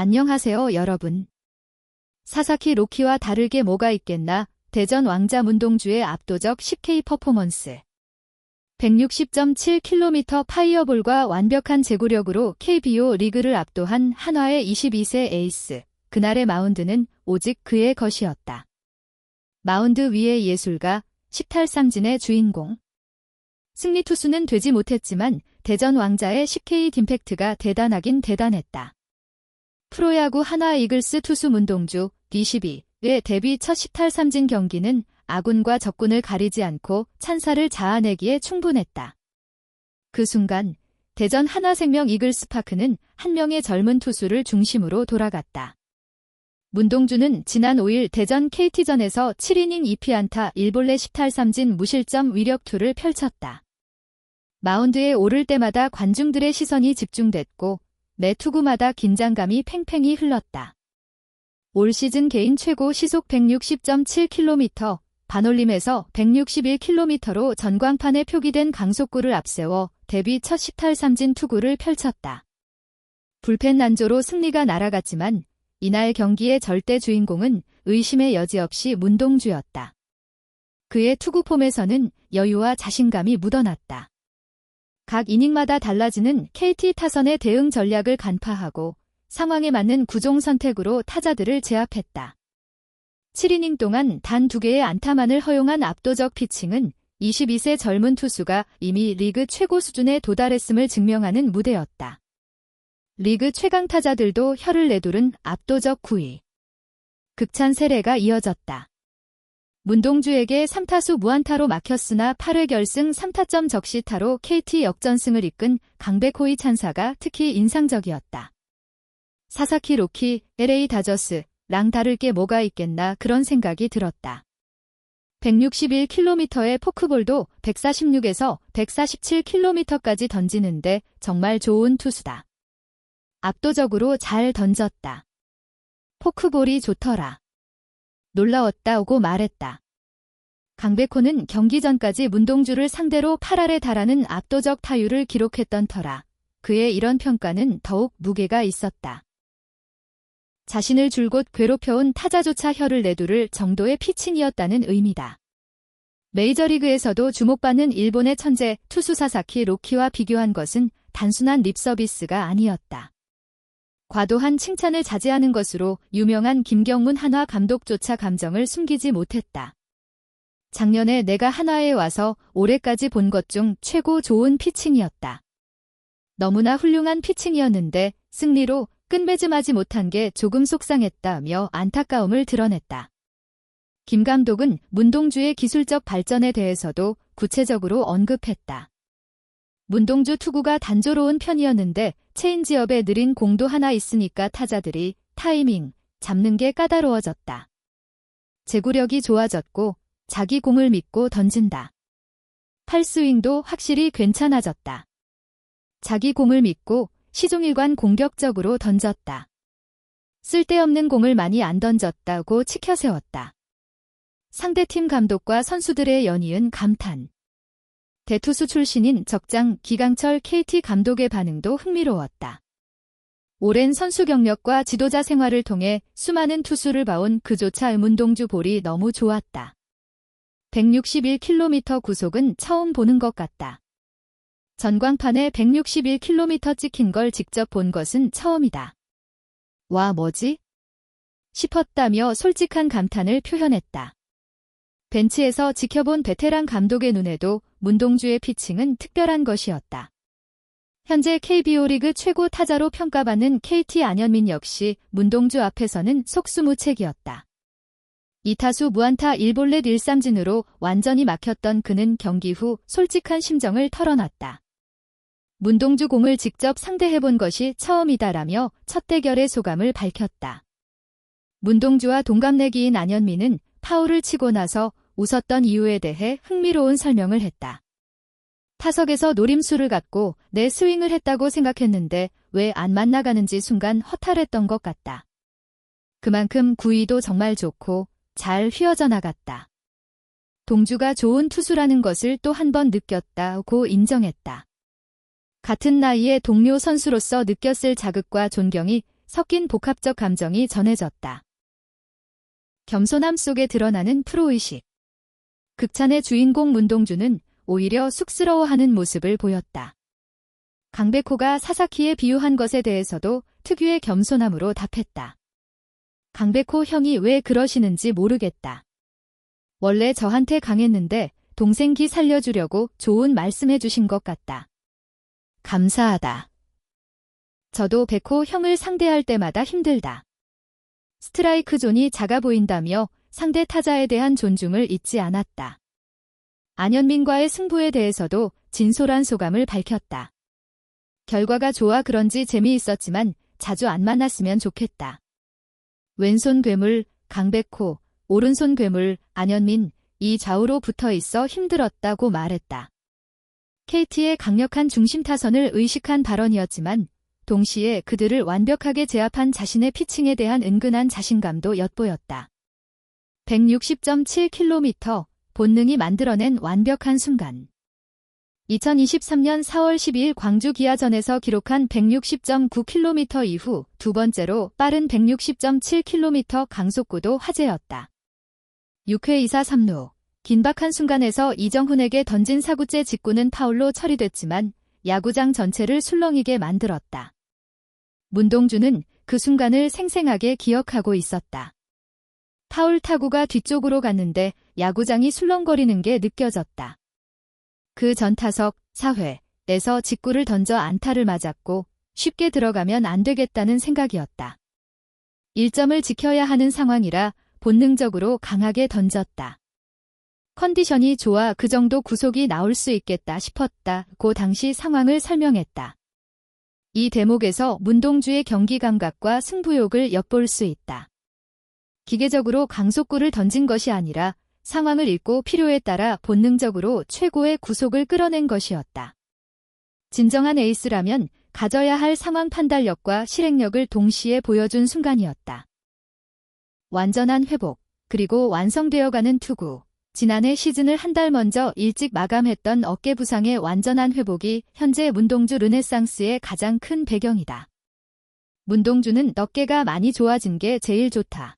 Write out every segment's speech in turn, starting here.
안녕하세요, 여러분. 사사키 로키와 다르게 뭐가 있겠나? 대전 왕자 문동주의 압도적 10K 퍼포먼스. 160.7km 파이어볼과 완벽한 제구력으로 KBO 리그를 압도한 한화의 22세 에이스. 그날의 마운드는 오직 그의 것이었다. 마운드 위의 예술가, 10탈삼진의 주인공. 승리 투수는 되지 못했지만 대전 왕자의 10K 딤팩트가 대단하긴 대단했다. 프로야구 하나 이글스 투수 문동주 D12의 데뷔 첫 10탈 삼진 경기는 아군과 적군을 가리지 않고 찬사를 자아내기에 충분했다. 그 순간 대전 하나생명 이글스파크는 한 명의 젊은 투수를 중심으로 돌아갔다. 문동주는 지난 5일 대전 KT전에서 7이닝 2피안타 1볼레 10탈삼진 무실점 위력투를 펼쳤다. 마운드에 오를 때마다 관중들의 시선이 집중됐고 매 투구마다 긴장감이 팽팽히 흘렀다. 올 시즌 개인 최고 시속 160.7km, 반올림에서 161km로 전광판에 표기된 강속구를 앞세워 데뷔 첫 10탈삼진 투구를 펼쳤다. 불펜 난조로 승리가 날아갔지만 이날 경기의 절대 주인공은 의심의 여지 없이 문동주였다. 그의 투구 폼에서는 여유와 자신감이 묻어났다. 각 이닝마다 달라지는 KT 타선의 대응 전략을 간파하고 상황에 맞는 구종 선택으로 타자들을 제압했다. 7이닝 동안 단두 개의 안타만을 허용한 압도적 피칭은 22세 젊은 투수가 이미 리그 최고 수준에 도달했음을 증명하는 무대였다. 리그 최강 타자들도 혀를 내두른 압도적 9위. 극찬 세례가 이어졌다. 문동주에게 3타수 무안타로 막혔으나 8회 결승 3타점 적시타로 KT 역전승을 이끈 강백호의 찬사가 특히 인상적이었다. 사사키 로키, LA 다저스, 랑 다를 게 뭐가 있겠나 그런 생각이 들었다. 161km의 포크볼도 146에서 147km까지 던지는데 정말 좋은 투수다. 압도적으로 잘 던졌다. 포크볼이 좋더라. 놀라웠다 오고 말했다. 강백호는 경기 전까지 문동주를 상대로 8할에 달하는 압도적 타율을 기록했던 터라 그의 이런 평가는 더욱 무게가 있었다. 자신을 줄곧 괴롭혀온 타자조차 혀를 내두를 정도의 피칭이었다는 의미다. 메이저리그에서도 주목받는 일본의 천재 투수 사사키 로키와 비교한 것은 단순한 립서비스가 아니었다. 과도한 칭찬을 자제하는 것으로 유명한 김경문 한화 감독조차 감정을 숨기지 못했다. 작년에 내가 한화에 와서 올해까지 본 것 중 최고 좋은 피칭이었다. 너무나 훌륭한 피칭이었는데 승리로 끝맺음하지 못한 게 조금 속상했다며 안타까움을 드러냈다. 김 감독은 문동주의 기술적 발전에 대해서도 구체적으로 언급했다. 문동주 투구가 단조로운 편이었는데 체인지업에 느린 공도 하나 있으니까 타자들이 타이밍, 잡는 게 까다로워졌다. 제구력이 좋아졌고 자기 공을 믿고 던진다. 팔스윙도 확실히 괜찮아졌다. 자기 공을 믿고 시종일관 공격적으로 던졌다. 쓸데없는 공을 많이 안 던졌다고 치켜세웠다. 상대팀 감독과 선수들의 연이은 감탄. 대투수 출신인 적장 기강철 KT 감독의 반응도 흥미로웠다. 오랜 선수 경력과 지도자 생활을 통해 수많은 투수를 봐온 그조차 문동주 볼이 너무 좋았다. 161km 구속은 처음 보는 것 같다. 전광판에 161km 찍힌 걸 직접 본 것은 처음이다. 와 뭐지? 싶었다며 솔직한 감탄을 표현했다. 벤치에서 지켜본 베테랑 감독의 눈에도 문동주의 피칭은 특별한 것이었다. 현재 KBO 리그 최고 타자로 평가받는 KT 안현민 역시 문동주 앞에서는 속수무책이었다. 이타수 무안타 1볼넷 1삼진으로 완전히 막혔던 그는 경기 후 솔직한 심정을 털어놨다. 문동주 공을 직접 상대해본 것이 처음이다라며 첫 대결의 소감을 밝혔다. 문동주와 동갑내기인 안현미는 파울을 치고 나서 웃었던 이유에 대해 흥미로운 설명을 했다. 타석에서 노림수를 갖고 내 스윙을 했다고 생각했는데 왜 안 만나가는지 순간 허탈했던 것 같다. 그만큼 구위도 정말 좋고 잘 휘어져 나갔다. 동주가 좋은 투수라는 것을 또 한 번 느꼈다고 인정했다. 같은 나이의 동료 선수로서 느꼈을 자극과 존경이 섞인 복합적 감정이 전해졌다. 겸손함 속에 드러나는 프로의식. 극찬의 주인공 문동주는 오히려 쑥스러워하는 모습을 보였다. 강백호가 사사키에 비유한 것에 대해서도 특유의 겸손함으로 답했다. 강백호 형이 왜 그러시는지 모르겠다. 원래 저한테 강했는데 동생 기 살려주려고 좋은 말씀해 주신 것 같다. 감사하다. 저도 백호 형을 상대할 때마다 힘들다. 스트라이크 존이 작아 보인다며 상대 타자에 대한 존중을 잊지 않았다. 안현민과의 승부에 대해서도 진솔한 소감을 밝혔다. 결과가 좋아 그런지 재미있었지만 자주 안 만났으면 좋겠다. 왼손 괴물, 강백호, 오른손 괴물, 안현민, 이 좌우로 붙어 있어 힘들었다고 말했다. KT의 강력한 중심 타선을 의식한 발언이었지만 동시에 그들을 완벽하게 제압한 자신의 피칭에 대한 은근한 자신감도 엿보였다. 160.7km 본능이 만들어낸 완벽한 순간. 2023년 4월 12일 광주 기아전에서 기록한 160.9km 이후 두 번째로 빠른 160.7km 강속구도 화제였다. 6회 2사 3루 긴박한 순간에서 이정훈에게 던진 사구째 직구는 파울로 처리됐지만 야구장 전체를 술렁이게 만들었다. 문동주는 그 순간을 생생하게 기억하고 있었다. 파울 타구가 뒤쪽으로 갔는데 야구장이 술렁거리는 게 느껴졌다. 그 전 타석 4회에서 직구를 던져 안타를 맞았고 쉽게 들어가면 안 되겠다는 생각이었다. 1점을 지켜야 하는 상황이라 본능적으로 강하게 던졌다. 컨디션이 좋아 그 정도 구속이 나올 수 있겠다 싶었다. 고 당시 상황을 설명했다. 이 대목에서 문동주의 경기 감각과 승부욕을 엿볼 수 있다. 기계적으로 강속구를 던진 것이 아니라 상황을 읽고 필요에 따라 본능적으로 최고의 구속을 끌어낸 것이었다. 진정한 에이스라면 가져야 할 상황 판단력과 실행력을 동시에 보여준 순간이었다. 완전한 회복, 그리고 완성되어가는 투구. 지난해 시즌을 한 달 먼저 일찍 마감했던 어깨 부상의 완전한 회복이 현재 문동주 르네상스의 가장 큰 배경이다. 문동주는 어깨가 많이 좋아진 게 제일 좋다.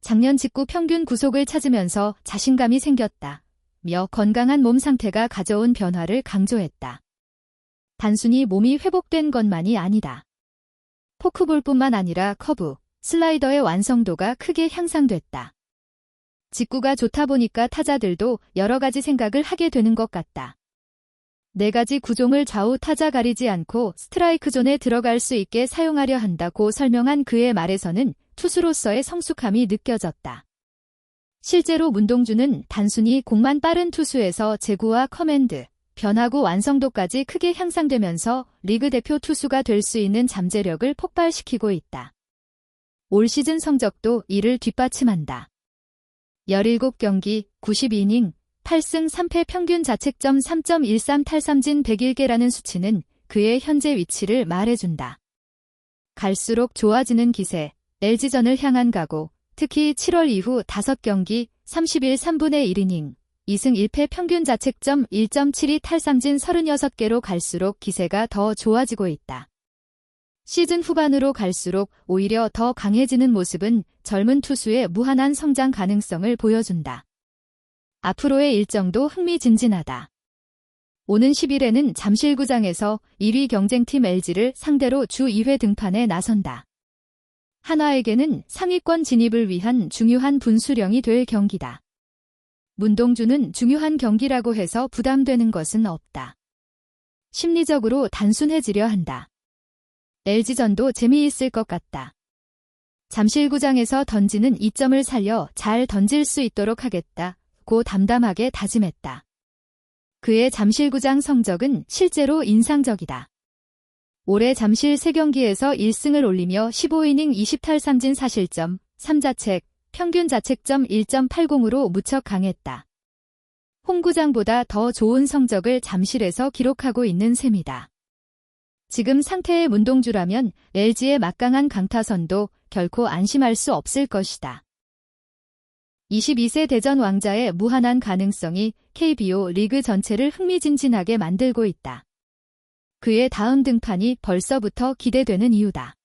작년 직구 평균 구속을 찾으면서 자신감이 생겼다. 며 건강한 몸 상태가 가져온 변화를 강조했다. 단순히 몸이 회복된 것만이 아니다. 포크볼뿐만 아니라 커브, 슬라이더의 완성도가 크게 향상됐다. 직구가 좋다 보니까 타자들도 여러 가지 생각을 하게 되는 것 같다. 네 가지 구종을 좌우 타자 가리지 않고 스트라이크 존에 들어갈 수 있게 사용하려 한다고 설명한 그의 말에서는 투수로서의 성숙함이 느껴졌다. 실제로 문동주는 단순히 공만 빠른 투수에서 제구와 커맨드, 변화구 완성도까지 크게 향상되면서 리그 대표 투수가 될 수 있는 잠재력을 폭발시키고 있다. 올 시즌 성적도 이를 뒷받침한다. 17경기, 92이닝, 8승 3패 평균 자책점 3.13 탈삼진 101개라는 수치는 그의 현재 위치를 말해준다. 갈수록 좋아지는 기세, LG전을 향한 각오, 특히 7월 이후 5경기, 31 3분의 1이닝, 2승 1패 평균 자책점 1.72 탈삼진 36개로 갈수록 기세가 더 좋아지고 있다. 시즌 후반으로 갈수록 오히려 더 강해지는 모습은 젊은 투수의 무한한 성장 가능성을 보여준다. 앞으로의 일정도 흥미진진하다. 오는 10일에는 잠실구장에서 1위 경쟁팀 LG를 상대로 주 2회 등판에 나선다. 한화에게는 상위권 진입을 위한 중요한 분수령이 될 경기다. 문동주는 중요한 경기라고 해서 부담되는 것은 없다. 심리적으로 단순해지려 한다. LG전도 재미있을 것 같다. 잠실구장에서 던지는 2점을 살려 잘 던질 수 있도록 하겠다. 고 담담하게 다짐했다. 그의 잠실구장 성적은 실제로 인상적이다. 올해 잠실 3경기에서 1승을 올리며 15이닝 20탈삼진 사실점, 3자책, 평균 자책점 1.80으로 무척 강했다. 홍구장보다 더 좋은 성적을 잠실에서 기록하고 있는 셈이다. 지금 상태의 문동주라면 LG의 막강한 강타선도 결코 안심할 수 없을 것이다. 22세 대전 왕자의 무한한 가능성이 KBO 리그 전체를 흥미진진하게 만들고 있다. 그의 다음 등판이 벌써부터 기대되는 이유다.